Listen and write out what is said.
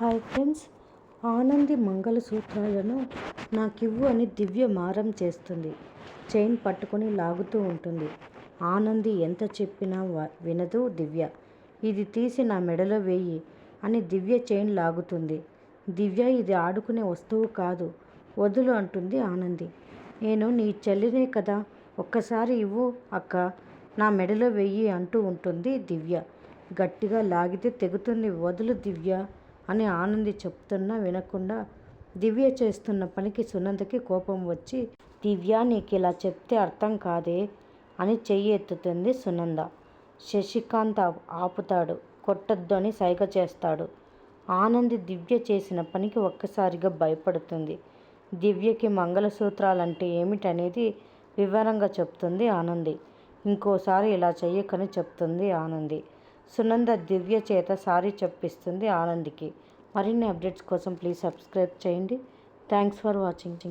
Hi friends. Anandi మంగళసూత్రాలను నాకివ్వు అని దివ్య మారం చేస్తుంది. చైన్ పట్టుకొని లాగుతూ ఉంటుంది. ఆనంది ఎంత చెప్పినా వినదు దివ్య. ఇది తీసి నా మెడలో వేయి అని దివ్య చైన్ లాగుతుంది. దివ్య ఇది ఆడుకునే వస్తువు కాదు. వదులు అంటుంది ఆనంది. నేను నీ చెల్లినే కదా. ఒక్కసారి ఇవ్వు అక్క. నా మెడలో వెయ్యి అంటూ ఉంటుంది దివ్య. గట్టిగా లాగితే తెగుతుంది. వదులు దివ్య. అని ఆనంది చెప్తున్నా వినకుండా దివ్య చేస్తున్న పనికి సునందకి కోపం వచ్చి దివ్య నీకు ఇలా చెప్తే అర్థం కాదే అని చెయ్యి ఎత్తుతుంది సునంద. శశికాంత్ ఆపుతాడు కొట్టద్దు అని సైగ చేస్తాడు. ఆనంది దివ్య చేసిన పనికి ఒక్కసారిగా భయపడుతుంది. దివ్యకి మంగళసూత్రాలంటే ఏమిటనేది వివరంగా చెప్తుంది ఆనంది. ఇంకోసారి ఇలా చెయ్యకని చెప్తుంది ఆనంది. సునంద దివ్య చేత సారీ చెప్పిస్తుంది ఆనందికి. మరిన్ని అప్డేట్స్ కోసం ప్లీజ్ సబ్స్క్రైబ్ చేయండి. Thanks for watching.